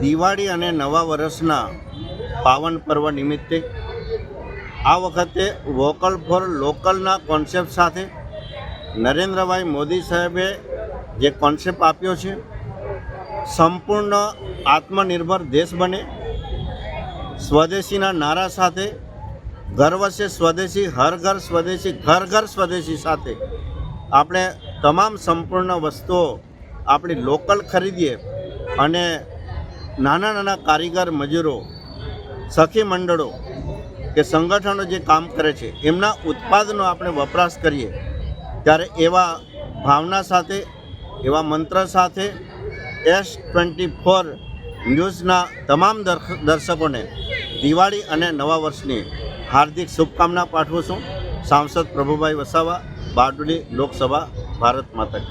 દિવાળી અને નવા વર્ષના પાવન પર્વ નિમિત્તે આ વખતે વોકલ ફોર લોકલના કોન્સેપ્ટ સાથે નરેન્દ્રભાઈ મોદી સાહેબે જે કોન્સેપ્ટ આપ્યો છે, સંપૂર્ણ આત્મનિર્ભર દેશ બને. સ્વદેશીના નારા સાથે, ગર્વ સ્વદેશી, હર ઘર સ્વદેશી, ઘર ઘર સ્વદેશી સાથે આપણે તમામ સંપૂર્ણ વસ્તુઓ આપણી લોકલ ખરીદીએ અને નાના નાના કારીગર મજૂરો, સખી મંડળો કે સંગઠનો જે કામ કરે છે, એમના ઉત્પાદનો આપણે વપરાશ કરીએ, ત્યારે એવા ભાવના સાથે, એવા મંત્ર સાથે એસ ટ્વેન્ટી ફોર ન્યૂઝના તમામ દર્શકોને દિવાળી અને નવા વર્ષની હાર્દિક શુભકામના પાઠવું છું સાંસદ પ્રભુભાઈ વસાવા, બારડોલી લોકસભા, ભારત માતા.